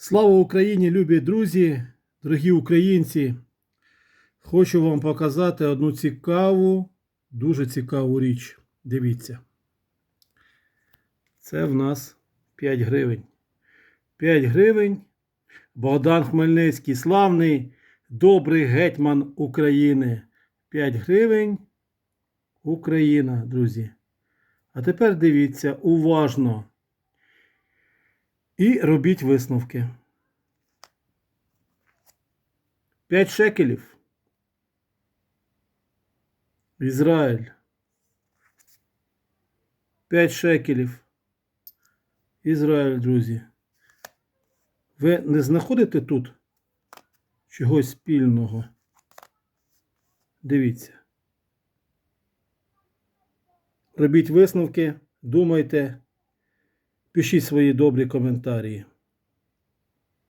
Слава Україні, любі друзі, дорогі українці! Хочу вам показати одну цікаву, дуже цікаву річ. Дивіться. Це в нас 5 гривень. 5 гривень. Богдан Хмельницький, славний, добрий гетьман України. 5 гривень. Україна, друзі. А тепер дивіться уважно. І робіть висновки. 5 шекелів. Ізраїль. 5 шекелів. Ізраїль, друзі. Ви не знаходите тут чогось спільного? Дивіться. Робіть висновки, думайте, пишіть свої добрі коментарі.